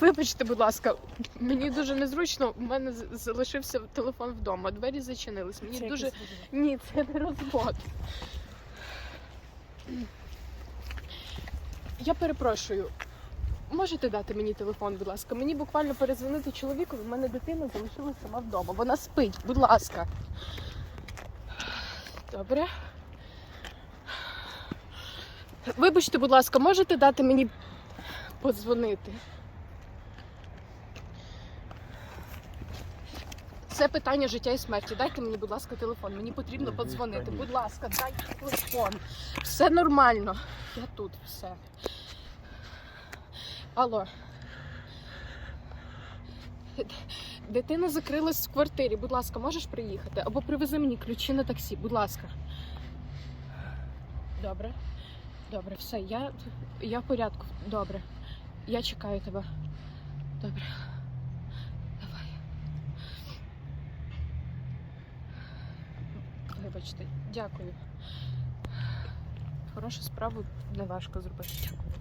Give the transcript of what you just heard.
Вибачте, будь ласка, мені дуже незручно. У мене залишився телефон вдома. Двері зачинились. Мені Це дуже ні, це не розвод. Я перепрошую. Можете дати мені телефон, будь ласка? Мені буквально перезвонити чоловіку, в мене дитина залишилась сама вдома. Вона спить, будь ласка. Добре. Вибачте, будь ласка, можете дати мені подзвонити? Це питання життя і смерті. Дайте мені, будь ласка, телефон. Мені потрібно подзвонити. Будь ласка, дайте телефон. Все нормально. Я тут, все. Алло. Дитина закрилась в квартирі. Будь ласка, можеш приїхати? Або привези мені ключі на таксі, будь ласка. Добре. Добре, все, я, я в порядку. Добре. Я чекаю тебе. Добре. Вибачте, дякую. Хорошу справу не важко зробити. Дякую.